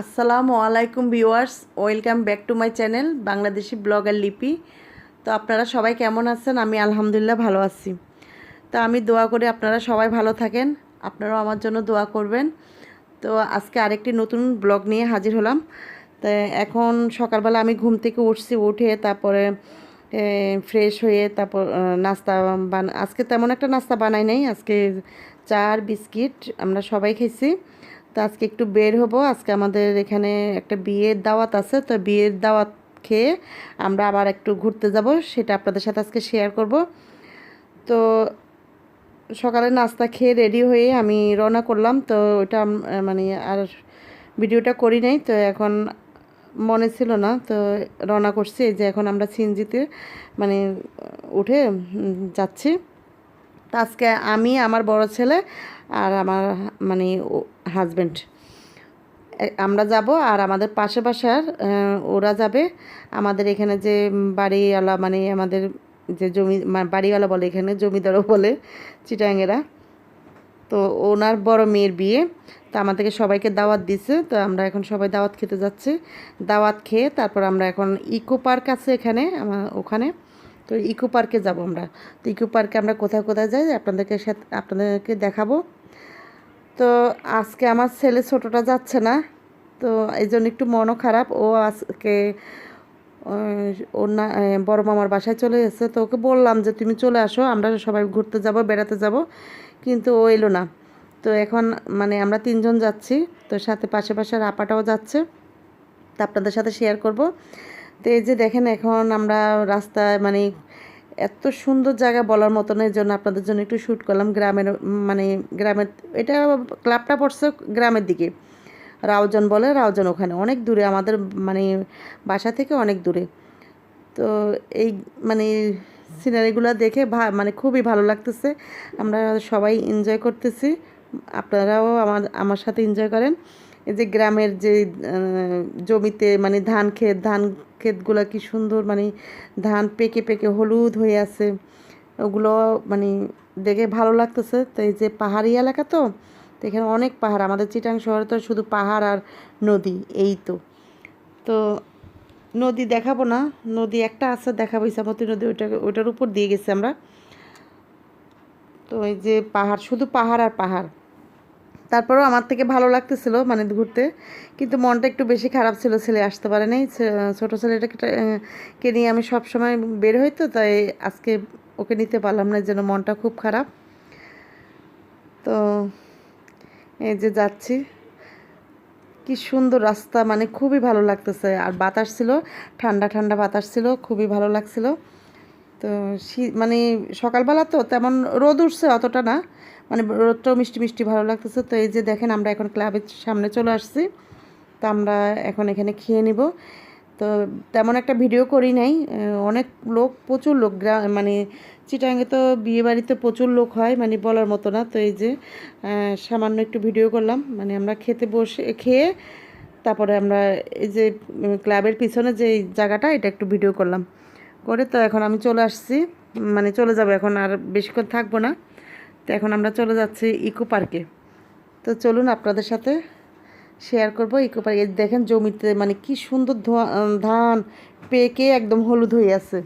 আসসালামু আলাইকুম viewers, welcome back to my channel Bangladeshi blogger Lipi. তো আপনারা সবাই কেমন আছেন? আমি আলহামদুলিল্লাহ ভালো আছি। তো আমি দোয়া করি আপনারা সবাই ভালো থাকেন, আপনারাও আমার জন্য দোয়া করবেন। তো আজকে আরেকটি নতুন ব্লগ নিয়ে হাজির হলাম। তো এখন সকালবেলা আমি ঘুম থেকে উঠছি, উঠে তারপরে ফ্রেশ হয়ে তারপর নাস্তা বান, আজকে তেমন একটা নাস্তা বানাই নাই, আজকে চা আর বিস্কিট আমরা সবাই খেয়েছি। তো আজকে একটু বের হব, আজকে আমাদের এখানে একটা বিয়ের দাওয়াত আছে, তো বিয়ের দাওয়াত খেয়ে আমরা আবার একটু ঘুরতে যাব, সেটা আপনাদের সাথে আজকে শেয়ার করব। তো সকালে নাস্তা খেয়ে রেডি হয়ে আমি রওনা করলাম, তো আম- মানে আর ভিডিওটা করি নাই, তো এখন মনে ছিল না তো রওনা করছি। যে এখন আমরা সিনজিতে মানে উঠে যাচ্ছি। তো আজকে আমি আমার বড় ছেলে আর আমার মানে হাজব্যান্ড আমরা যাব আর আমাদের পাশে আহ, ওরা যাবে। আমাদের এখানে যে বাড়িওয়ালা মানে আমাদের যে জমি বাড়িওয়ালা বলে এখানে জমিদারও বলে চিটাঙ্গেরা। তো ওনার বড় মেয়ের বিয়ে, তো আমাদেরকে সবাইকে দাওয়াত দিছে, তো আমরা এখন সবাই দাওয়াত খেতে যাচ্ছি। দাওয়াত খেয়ে তারপর আমরা এখন ইকো পার্ক আছে এখানে, আমার ওখানে। তো ইকো পার্কে যাব আমরা। তো ইকো পার্কে আমরা কোথায় কোথায় যাই, আপনাদেরকে সাথে, আপনাদেরকে দেখাবো। তো আজকে আমার ছেলে ছোটোটা যাচ্ছে না, তো এই জন্য একটু মনও খারাপ। ও আজকে ওর না বড় মামার বাসায় চলে এসেছে তো ওকে বললাম যে, তুমি চলে আসো, আমরা সবাই ঘুরতে যাব, বেড়াতে যাব। কিন্তু ও এলো না। তো এখন মানে আমরা তিনজন যাচ্ছি, তো সাথে পাশে পাশে আপাটাও যাচ্ছে। তা আপনাদের সাথে শেয়ার করব। তো এই যে দেখেন এখন আমরা রাস্তায় মানে এত সুন্দর জায়গা বলার মতো না, এই জন্য আপনাদের জন্য একটু শ্যুট করলাম গ্রামের মানে গ্রামের, এটা ক্লাবটা পড়ছে গ্রামের দিকে। রাউজন বলে, রাউজন ওখানে। অনেক দূরে, আমাদের মানে বাসা থেকে অনেক দূরে। তো এই মানে সিনারিগুলো দেখে মানে খুবই ভালো লাগতেছে। আমরা সবাই এনজয় করতেছি। আপনারাও আমার আমার সাথে এনজয় করেন। এই যে গ্রামের যে জমিতে মানে ধান ক্ষেত, ধান ক্ষেতগুলো কি সুন্দর মানে ধান পেকে পেকে হলুদ হয়ে আছে। ওগুলো মানে দেখে ভালো লাগতেছে। তো এই যে পাহাড়ি এলাকা তো তো এখানে অনেক পাহাড়। আমাদের চিটাং শহরে তো শুধু পাহাড় আর নদী, এই তো। তো নদী দেখাবো না। নদী একটা আছে, দেখাবো ইসামতি নদী, ওইটা, ওইটার উপর দিয়ে গেছি আমরা। তো এই যে পাহাড়, শুধু পাহাড় আর পাহাড়। তারপরেও আমার থেকে ভালো লাগতেছিল মানে ঘুরতে, কিন্তু মনটা একটু বেশি খারাপ ছিল, ছেলে আসতে পারে নাই ছোটো ছেলেটাকে নিয়ে আমি সব সময় বের হই তো, তাই আজকে ওকে নিতে পারলাম না যেন মনটা খুব খারাপ। তো এই যে যাচ্ছি। কি সুন্দর রাস্তা মানে খুবই ভালো লাগতেছে। আর বাতাস ছিল, ঠান্ডা ঠান্ডা বাতাস ছিল, খুবই ভালো লাগছিল। তো মানে সকালবেলা তো তেমন রোদ উঠছে অতটা না মানে রোদটাও মিষ্টি মিষ্টি ভালো লাগতেছে। তো এই যে দেখেন, আমরা এখন ক্লাবের সামনে চলে আসছি। তো আমরা এখন এখানে খেয়ে নিব। তো তেমন একটা ভিডিও করি নাই। অনেক লোক, প্রচুর লোক, গ্রা- মানে চিটাঙ্গে তো বিয়ে বাড়িতে প্রচুর লোক হয় মানে বলার মতো না। তো এই যে সামান্য একটু ভিডিও করলাম মানে আমরা খেতে বসে, খেয়ে তারপরে আমরা এই যে ক্লাবের পিছনে যে জায়গাটা, এটা একটু ভিডিও করলাম। করে তো এখন আমি চলে আসছি মানে চলে যাব এখন আর বেশিক্ষণ থাকব না। তো এখন আমরা চলে যাচ্ছি ইকো পার্কে। তো চলুন আপনাদের সাথে শেয়ার করব। ইকো পার্কে দেখেন জমিতে মানে কি সুন্দর ধান পেকে একদম হলুদ হয়ে আছে।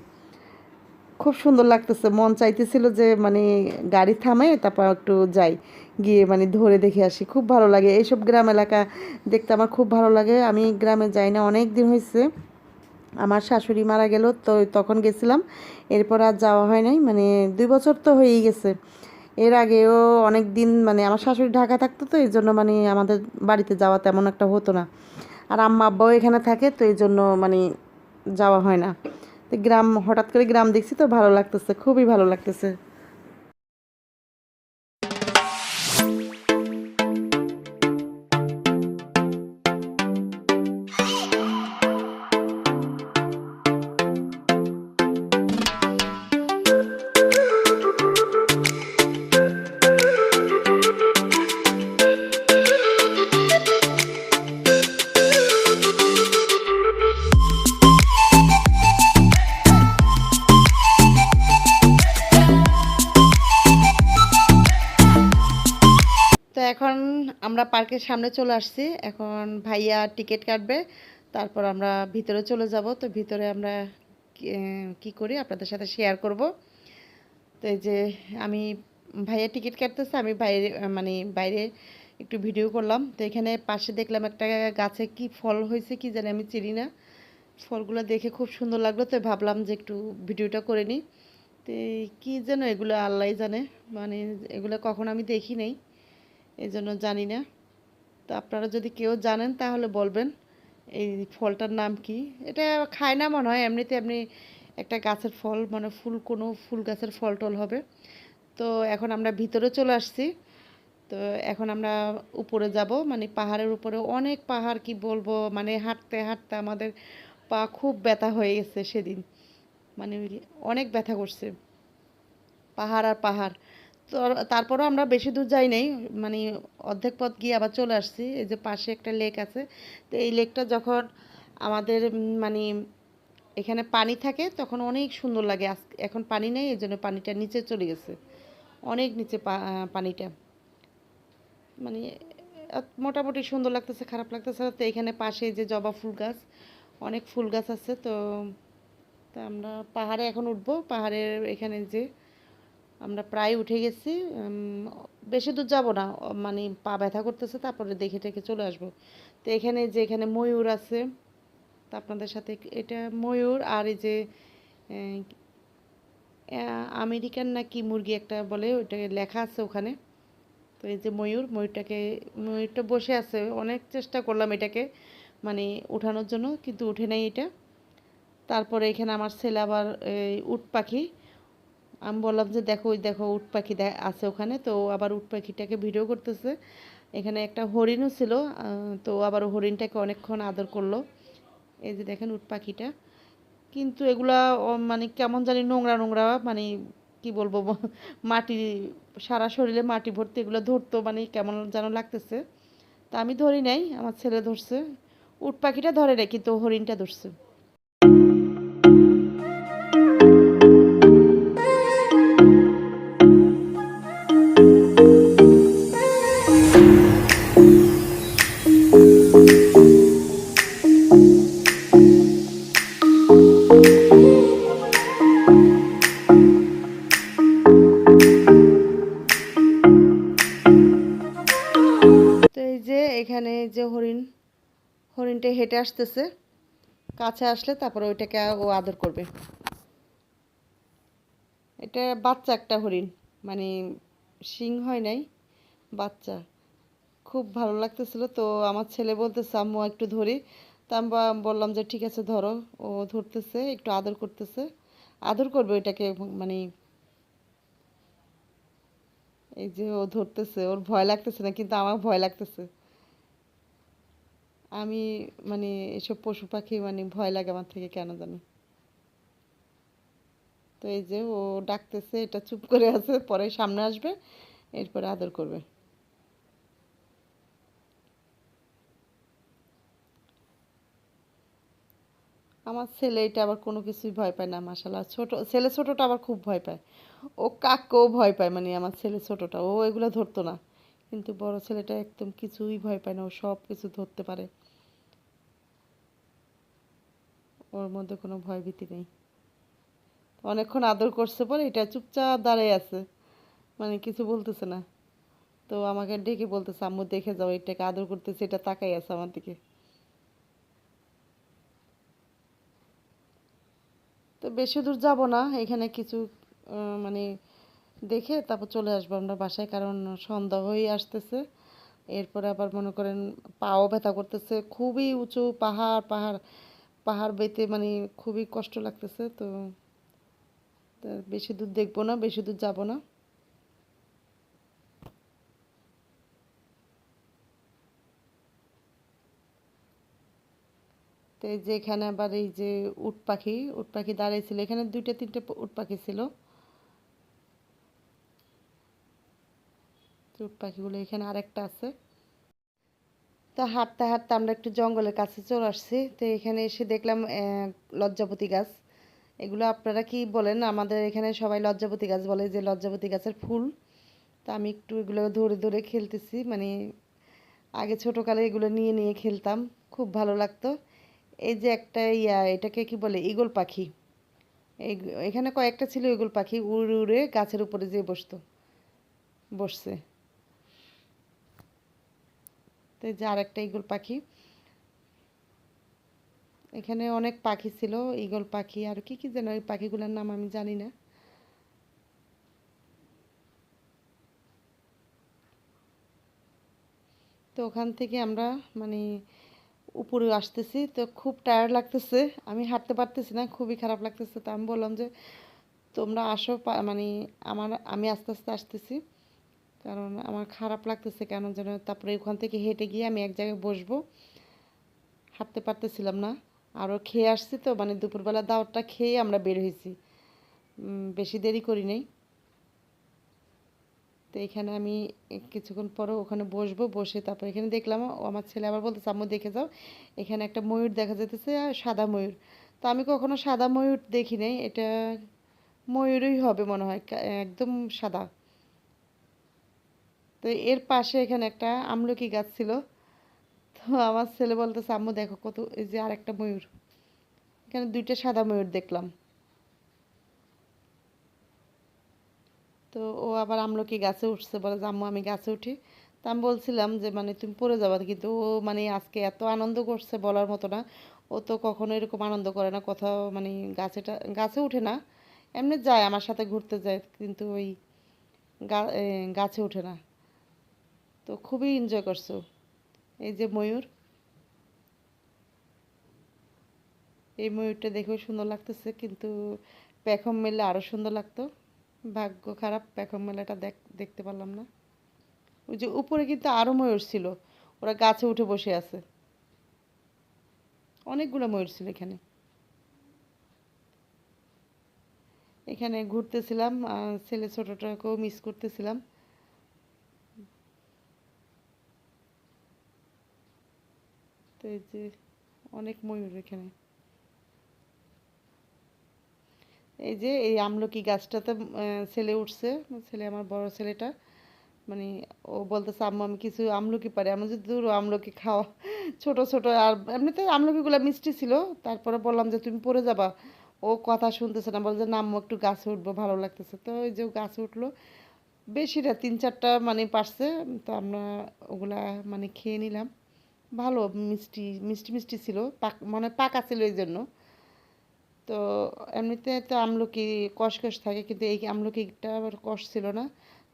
খুব সুন্দর লাগতেছে। মন চাইতেছিল যে মানে গাড়ি থামে তারপর একটু যাই। গিয়ে মানে ধরে দেখে আসি। খুব ভালো লাগে। এইসব গ্রাম এলাকা দেখতে আমার খুব ভালো লাগে। আমি গ্রামে যাই না, অনেক দিন হয়েছে। আমার শাশুড়ি মারা গেল, তো তখন গেছিলাম। এরপর আর যাওয়া হয় নাই। মানে দুই বছর তো হয়েই গেছে। এর আগেও অনেক দিন মানে আমার শাশুড়ি ঢাকা থাকতো তো, এই জন্য মানে আমাদের বাড়িতে যাওয়া তেমন একটা হতো না। আর আম্মা আব্বাও এখানে থাকে তো, এই জন্য মানে যাওয়া হয় না। তো গ্রাম, হঠাৎ করে গ্রাম দেখছি তো ভালো লাগতেছে, খুবই ভালো লাগতেছে। আমরা পার্কের সামনে চলে আসছি। এখন ভাইয়া টিকিট কাটবে, তারপর আমরা ভিতরে চলে যাব। তো ভিতরে আমরা কি- করি আপনাদের সাথে শেয়ার করব। তো এই যে আমি ভাইয়া টিকিট কাটতেছে, আমি বাইরে মানে বাইরে একটু ভিডিও করলাম। তো এখানে পাশে দেখলাম একটা গাছে কি ফল হয়েছে কি জানি, আমি চিনি না। ফলগুলো দেখে খুব সুন্দর লাগল, তো ভাবলাম যে একটু ভিডিওটা করে নিই। তো কী যেন এগুলো আল্লাহ জানে। মানে এগুলো কখন আমি দেখি নাই। এই জন্য জানি না। তো আপনারা যদি কেউ জানেন তাহলে বলবেন, এই ফলটার নাম কি? এটা খায় না মনে হয়, এমনিতে এমনি একটা গাছের ফল মানে ফুল, কোনো ফুল গাছের ফল টল হবে। তো এখন আমরা ভিতরে চলে আসছি। তো এখন আমরা উপরে যাব মানে পাহাড়ের উপরে। অনেক পাহাড় কি বলব মানে হাঁটতে হাঁটতে আমাদের পা খুব ব্যথা হয়ে গেছে সেদিন। মানে অনেক ব্যথা করছে। পাহাড় আর পাহাড়। তো তারপরেও আমরা বেশি দূর যাই নাই মানে অর্ধেক পথ গিয়ে আবার চলে আসছি, এই যে পাশে একটা লেক আছে। তো এই লেকটা যখন আমাদের মানে এখানে পানি থাকে তখন অনেক সুন্দর লাগে। এখন পানি নেই, এই জন্য পানিটা নিচে চলে গেছে। অনেক নিচে পানিটা। মানে মোটামুটি সুন্দর লাগতেছে, খারাপ লাগতেছে। তো এখানে পাশে যে জবা ফুল গাছ, অনেক ফুল গাছ আছে। তো, তা আমরা পাহাড়ে এখন উঠবো। পাহাড়ের এখানে যে আমরা প্রায় উঠে গেছি বেশি দূর যাব না মানে পা ব্যথা করতেছে, তারপরে দেখে টেখে চলে আসব। তো এখানে যে এখানে ময়ূর আছে, তা আপনাদের সাথে এটা ময়ূর আর এই যে আমেরিকান না কি মুরগি একটা বলে, ওইটা লেখা আছে ওখানে। তো এই যে ময়ূর, ময়ূরটাকে, ময়ূরটা বসে আছে, অনেক চেষ্টা করলাম এটাকে মানে ওঠানোর জন্য, কিন্তু উঠে নাই এটা। তারপরে এখানে আমার ছেলে আবার, এই উট পাখি আমি বললাম যে, দেখো ওই দেখো উট পাখি আছে ওখানে। তো আবার উট পাখিটাকে ভিডিও করতেছে। এখানে একটা হরিণও ছিল তো আবার হরিণটাকে অনেকক্ষণ আদর করল। এই যে দেখেন উট পাখিটা। কিন্তু এগুলা মানে কেমন জানি নোংরা নোংরা মানে কি বলব মাটি, সারা শরীরে মাটি ভর্তি এগুলো ধরতো মানে কেমন যেন লাগতেছে। তা আমি ধরি নাই, আমার ছেলে ধরছে। উট পাখিটা ধরে নাই, কিন্তু হরিণটা ধরছে। এখানে যে হরিণ, হরিণটা হেঁটে আসতেছে, কাছে আসলে তারপরে ওইটাকে ও আদর করবে। এটা বাচ্চা একটা হরিণ মানে সিং হয় নাই, বাচ্চা। খুব ভালো লাগতেছিল তো আমার ছেলে বলতেছে, আম্মু, একটু ধরি। তা আমি বললাম যে, ঠিক আছে, ধরো। ও ধরতেছে, একটু আদর করতেছে। আদর করবে ওইটাকে মানে এই যে ও ধরতেছে, ওর ভয় লাগতেছে না, কিন্তু আমার ভয় লাগতেছে। আমি মানে এসব পশু পাখি মানে ভয় লাগে আমার থেকে, কেন জানি। তো এই যে ও ডাকতেছে, এটা চুপ করে আছে, পরে সামনে আসবে, এরপরে আদর করবে। আমার ছেলে এটা আবার কোনো কিছুই ভয় পায় না মাশাল্লাহ ছোট, ছেলে ছোটটা আবার খুব ভয় পায়। ও কাককেও ভয় পায় মানে আমার ছেলে ছোটটা। ও এগুলো ধরতো না। কিন্তু বড় ছেলেটা একদম কিছুই ভয় পায় না, ও সব কিছু ধরতে পারে। ওর মধ্যে কোনো ভয় ভীতি নেই। অনেকক্ষণ আদর করছে পরে এটা চুপচাপ দাঁড়ায় আছে মানে কিছু বলতেছে না। তো আমাকে ডেকে বলতেছে, আম্মু, দেখে যাও, এটাকে আদর করতেছে, এটা তাকাই আছে আমার দিকে। তো বেশি দূর যাব না, এখানে কিছু মানে দেখে তারপর চলে আসব আমরা বাসায়, কারণ সন্ধ্যা হয়ে আসতেছে। এরপরে আবার মনে করেন পাও ব্যথা করতেছে, খুবই উঁচু পাহাড় পাহাড়। পাহাড় বেতে মানে খুবই কষ্ট লাগতেছে, তো বেশি দূর দেখব না, বেশি দূর যাব না। তো এই যে এখানে আবার এই যে উট পাখি উট পাখি দাঁড়িয়েছিল এখানে দুইটা, তিনটে উট পাখি ছিল। উট পাখিগুলো এখানে আরেকটা আছে। তো হাঁটতে হাঁটতে আমরা একটু জঙ্গলের কাছে চলে আসছি। তো এখানে এসে দেখলাম লজ্জাপতি গাছ। এগুলো আপনারা কি বলেন? আমাদের এখানে সবাই লজ্জাপতি গাছ বলে যে লজ্জাপতি গাছের ফুল। তো আমি একটু এগুলো ধরে ধরে খেলতেছি। মানে আগে ছোটোকালে এগুলো নিয়ে নিয়ে খেলতাম। খুব ভালো লাগতো। এই যে একটা ইয়া, এটাকে কি বলে? ঈগল পাখি। এই, এখানে কয়েকটা ছিল ঈগল পাখি। উড়ে উড়ে গাছের উপরে যেয়ে বসতো, বসছে। তো এই যে আরেকটা ঈগল পাখি। এখানে অনেক পাখি ছিল, ঈগল পাখি, আর কি কি যেন ওই পাখিগুলোর নাম আমি জানি না। তো ওখান থেকে আমরা মানে উপরে আসতেছি, তো খুব টায়ার্ড লাগতেছে। আমি হাঁটতে পারতেছি না, খুবই খারাপ লাগতেছে। তো আমি বললাম যে, তোমরা আসো মানে আমার, আমি আস্তে আস্তে আসতেছি। কারণ আমার খারাপ লাগতেছে কেন যেন তারপরে ওখান থেকে হেঁটে গিয়ে আমি এক জায়গায় বসবো। হাঁটতে পারতেছিলাম না। আরও খেয়ে আসছি তো মানে দুপুরবেলা দাওয়াতটা খেয়ে আমরা বের হয়েছি। বেশি দেরি করি নাই। তো এখানে আমি কিছুক্ষণ পরে ওখানে বসবো, বসে তারপর এখানে দেখলাম, ও আমার ছেলে আবার বলতেছে, আম্মু, দেখে যাও, এখানে একটা ময়ূর দেখা যেতেছে আর সাদা ময়ূর। তো আমি কখনো সাদা ময়ূর দেখি নাই, এটা ময়ূরই হবে মনে হয় একদম সাদা। তো এর পাশে এখানে একটা আমলকি গাছ ছিল। তো আমার ছেলে বলতেছে, আম্মু, দেখো কত এই যে আরেকটা ময়ূর। এখানে দুইটা সাদা ময়ূর দেখলাম। তো ও আবার আমলকি গাছে উঠছে, বলে যে, আম্মু, আমি গাছে উঠি। তা আমি বলছিলাম যে মানে তুমি পড়ে যাবা। কিন্তু ও মানে আজকে এত আনন্দ করছে বলার মতো না। ও তো কখনো এরকম আনন্দ করে না, কোথাও মানে গাছেটা, গাছে উঠে না। এমনি যায়, আমার সাথে ঘুরতে যায়, কিন্তু ওই গাছে উঠে না। তো খুবই এনজয় করছ। এই যে ময়ূর। এই ময়ূরটা দেখেও সুন্দর লাগতেছে, কিন্তু প্যাখম মেলে আরও সুন্দর লাগতো। ভাগ্য খারাপ প্যাখম মেলাটা দেখ, দেখতে পারলাম না। ওই যে উপরে কিন্তু আরও ময়ূর ছিল, ওরা গাছে উঠে বসে আছে। অনেকগুলো ময়ূর ছিল এখানে। এখানে ঘুরতেছিলাম ছেলে ছোটোটাকেও মিস করতেছিলাম। তো এই যে অনেক ময়ূর এখানে। এই যে এই আমলকি গাছটাতে ছেলে উঠছে, ছেলে আমার বড় ছেলেটা। মানে ও বলতেছে, আম্মু, আমি কিছু আমলকি পারি। আমি যদি দূর আমলকি খাওয়া, ছোট ছোট, আর এমনিতে আমলকিগুলো মিষ্টি ছিল। তারপরে বললাম যে, তুমি পড়ে যাবা। ও কথা শুনতেছে না, বলছে, না, আম্মু, একটু গাছে উঠবো, ভালো লাগতেছে। তো ওই যে গাছে উঠল। বেশিটা তিন চারটা মানে পারছে। তো আমরা ওগুলা মানে খেয়ে নিলাম। ভালো মিষ্টি মিষ্টি মিষ্টি ছিল, পাক মানে পাকা ছিল এই জন্য তো এমনিতে তো আমলকি কষকষ থাকে, কিন্তু এই আমলকিটা আবার কষ ছিল না।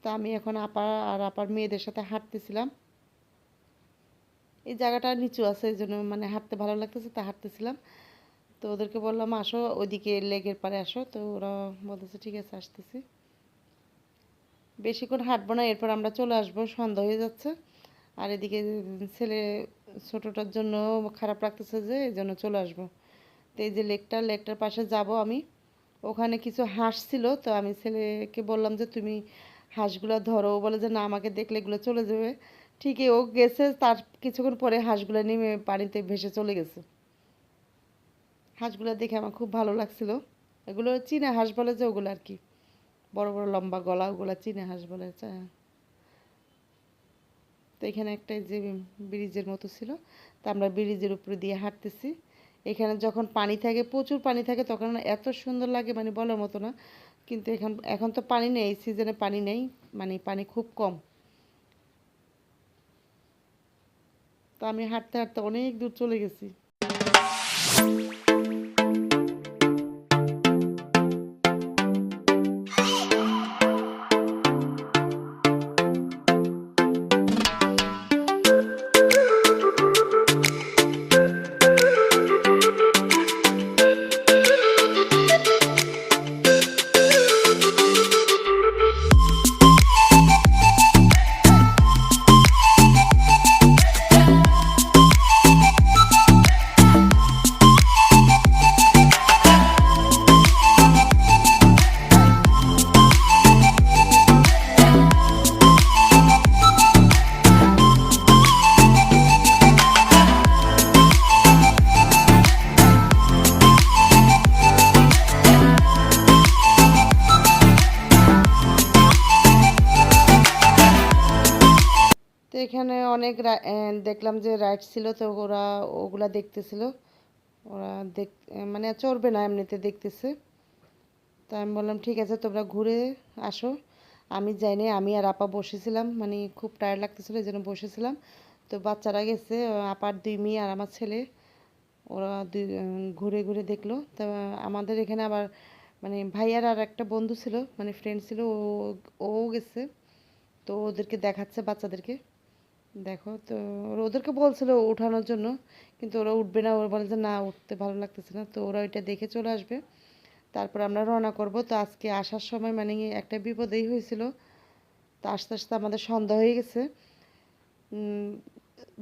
তো আমি এখন আপা আর আপার মেয়েদের সাথে হাঁটতেছিলাম। এই জায়গাটা নিচু আছে, এই জন্য মানে হাঁটতে ভালো লাগতেছে, তা হাঁটতেছিলাম। তো ওদেরকে বললাম, আসো ওইদিকে লেগের পারে আসো। তো ওরা বলতেছে, ঠিক আছে, আসতেছি। বেশিক্ষণ হাঁটবো না, এরপর আমরা চলে আসব, সন্ধ্যা হয়ে যাচ্ছে। আর এদিকে ছেলে ছোটোটার জন্য খারাপ লাগতেছে যে, এই জন্য চলে আসব। তো এই যে লেকটা, লেকটার পাশে যাব আমি। ওখানে কিছু হাঁস ছিল, তো আমি ছেলেকে বললাম যে, তুমি হাঁসগুলো ধরো। বলে যে, না, আমাকে দেখলে এগুলো চলে যাবে। ঠিকই ও গেছে, তার কিছুক্ষণ পরে হাঁসগুলো নেমে পানিতে ভেসে চলে গেছে। হাঁসগুলো দেখে আমার খুব ভালো লাগছিল। এগুলো চীনা হাঁস বলে যে, ওগুলো আর কি। বড় বড় লম্বা গলা, ওগুলো চীনা হাঁস বলে তো এখানে একটা যে ব্রিজের মতো ছিল, তা আমরা ব্রিজের উপরে দিয়ে হাঁটতেছি। এখানে যখন পানি থাকে, প্রচুর পানি থাকে, তখন এত সুন্দর লাগে মানে বলার মতো না। কিন্তু এখন এখন তো পানি নেই, এই সিজনে পানি নেই মানে পানি খুব কম। তো আমি হাঁটতে হাঁটতে অনেক দূর চলে গেছি। এখানে অনেক দেখলাম যে রাইড ছিল, তো ওরা ওগুলা দেখতেছিল। ওরা দেখ মানে চড়বে না এমনিতে দেখতেছে। তো আমি বললাম, ঠিক আছে, তোমরা ঘুরে আসো। আমি যাইনি, আমি আর আপা বসেছিলাম মানে খুব টায়ার লাগতেছিল, এই জন্য বসেছিলাম। তো বাচ্চারা গেছে, আপার দুই মেয়ে আর আমার ছেলে। ওরা দুই ঘুরে ঘুরে দেখল। তো আমাদের এখানে আবার মানে ভাইয়ার আর একটা বন্ধু ছিল মানে ফ্রেন্ড ছিল, ও ও গেছে। তো ওদেরকে দেখাচ্ছে বাচ্চাদেরকে। দেখো, তো ওরা ওদেরকে বলছিল উঠানোর জন্য, কিন্তু ওরা উঠবে না। ওরা বলে যে, না, উঠতে ভালো লাগতেছে না। তো ওরা ওইটা দেখে চলে আসবে। তারপর আমরা রওনা করব। তো আজকে আসার সময় মানে একটা বিপদেই হয়েছিল। তো আস্তে আস্তে আমাদের সন্ধ্যা হয়ে গেছে।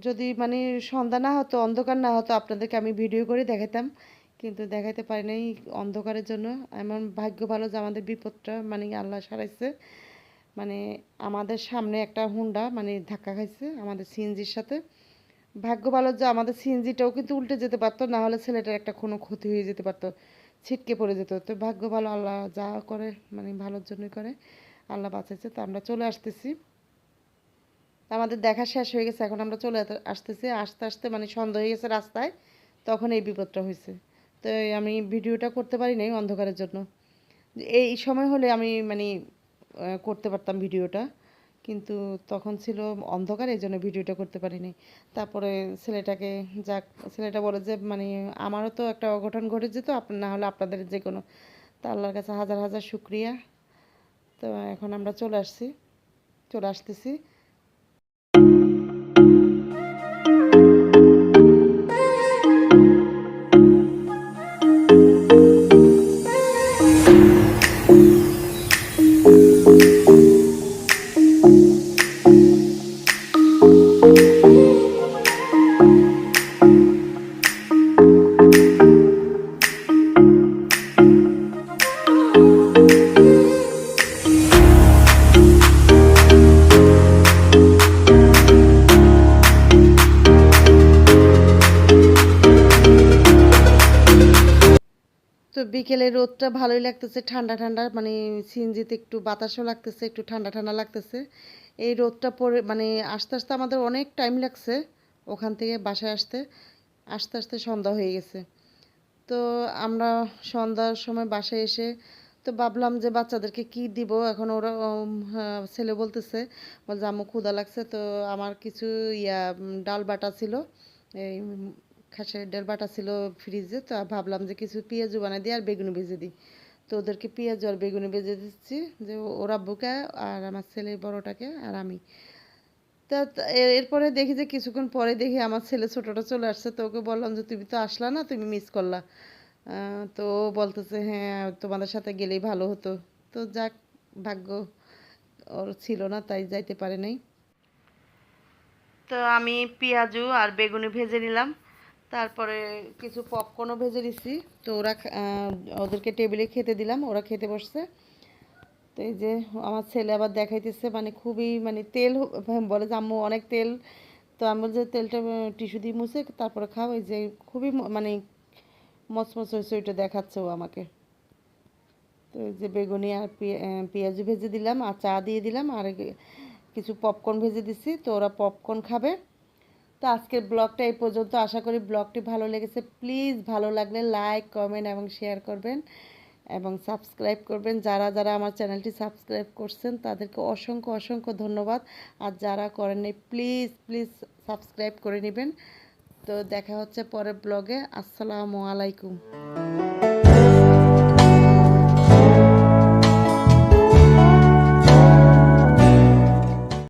যদি মানে সন্ধ্যা না হতো, অন্ধকার না হতো, আপনাদেরকে আমি ভিডিও করে দেখাতাম। কিন্তু দেখাইতে পারি নাই অন্ধকারের জন্য। এমন ভাগ্য ভালো যে আমাদের বিপদটা মানে আল্লাহ সারাইছে। মানে আমাদের সামনে একটা হুন্ডা মানে ধাক্কা খাইছে আমাদের সিএনজির সাথে। ভাগ্য ভালো যে আমাদের সিএনজিটাও কিন্তু উল্টে যেতে পারতো, না হলে ছেলেটার একটা কোনো ক্ষতি হয়ে যেতে পারতো, ছিটকে পড়ে যেত। তো ভাগ্য ভালো, আল্লাহ যা করে মানে ভালোর জন্যই করে, আল্লাহ বাঁচাইছে। তো আমরা চলে আসতেছি। আমাদের দেখা শেষ হয়ে গেছে, এখন আমরা চলে আসতেছি। আস্তে আস্তে মানে সন্ধ্যা হয়ে গেছে রাস্তায়, তখন এই বিপদটা হয়েছে তো আমি ভিডিওটা করতে পারি নাই অন্ধকারের জন্য। এই সময় হলে আমি মানে করতে পারতাম ভিডিওটা। কিন্তু তখন ছিল অন্ধকার এই জন্য ভিডিওটা করতে পারিনি। তারপরে ছেলেটাকে যাক, ছেলেটা বলে যে মানে আমারও তো একটা অঘটন ঘটে যেত না হলে আপনাদের যে কোনো তা আল্লাহর কাছে হাজার হাজার শুক্রিয়া। তো এখন আমরা চলে আসছি, চলে আসতেছি। লাগতেছে ঠান্ডা ঠান্ডা মানে সিএনজিতে একটু বাতাসও লাগতেছে একটু ঠান্ডা ঠান্ডা লাগতেছে। এই রোদটা পরে মানে আস্তে আস্তে আমাদের অনেক টাইম লাগছে ওখান থেকে বাসায় আসতে। আস্তে আস্তে সন্ধ্যা হয়ে গেছে। তো আমরা সন্ধ্যার সময় বাসায় এসে তো ভাবলাম যে বাচ্চাদেরকে কি দিব? এখন ওরা হ্যাঁ, ছেলে বলতেছে বলছে আম্মু ক্ষুধা লাগছে। তো আমার কিছু ইয়া ডাল বাটা ছিল এই খাসের ডাল বাটা ছিল ফ্রিজে। তো ভাবলাম যে কিছু পেঁয়াজু বানাই দিই আর বেগুন ভেজে দিই। তো ওদেরকে পেঁয়াজু আর বেগুনি ভেজে দিচ্ছি, যে ওরা বুকে আর আমার ছেলে বড়টাকে আর আমি। তা এরপরে দেখি যে কিছুক্ষণ পরে দেখি আমার ছেলে ছোটটা চলে আসছে, তো ওকে বললাম যে, তুমি তো আসলা না, তুমি মিস করলা। তো বলতেছে হ্যাঁ তোমাদের সাথে গেলেই ভালো হতো। তো যাক, ভাগ্য ওর ছিল না, তাই যাইতে পারে নাই। তো আমি পেঁয়াজু আর বেগুনি ভেজে নিলাম। তারপরে কিছু পপকর্নও ভেজে দিছি। তো ওরা ওদেরকে টেবিলে খেতে দিলাম, ওরা খেতে বসছে। তো এই যে আমার ছেলে আবার দেখাইতেছে মানে খুবই মানে তেল বলে যে আম্মু অনেক তেল। তো আমি বলছি, তেলটা টিস্যু দিয়ে মুছে, তারপরে খাও। এই যে খুবই মানে মচমচ হয়েছে, ওইটা দেখাচ্ছে ও আমাকে। তো এই যে বেগুনি আর পেঁয়াজু ভেজে দিলাম, আর চা দিয়ে দিলাম, আর কিছু পপকর্ন ভেজে দিছি। তো ওরা পপকর্ন খাবে। তো আজকের ব্লগটা এই পর্যন্ত। আশা করি ব্লগটি ভালো লেগেছে। প্লিজ ভালো লাগলে লাইক, কমেন্ট এবং শেয়ার করবেন এবং সাবস্ক্রাইব করবেন। যারা যারা আমার চ্যানেলটি সাবস্ক্রাইব করছেন, তাদেরকে অসংখ্য অসংখ্য ধন্যবাদ। আর যারা করেননি প্লিজ প্লিজ সাবস্ক্রাইব করে নেবেন। তো দেখা হচ্ছে পরের ব্লগে। আসসালামু আলাইকুম।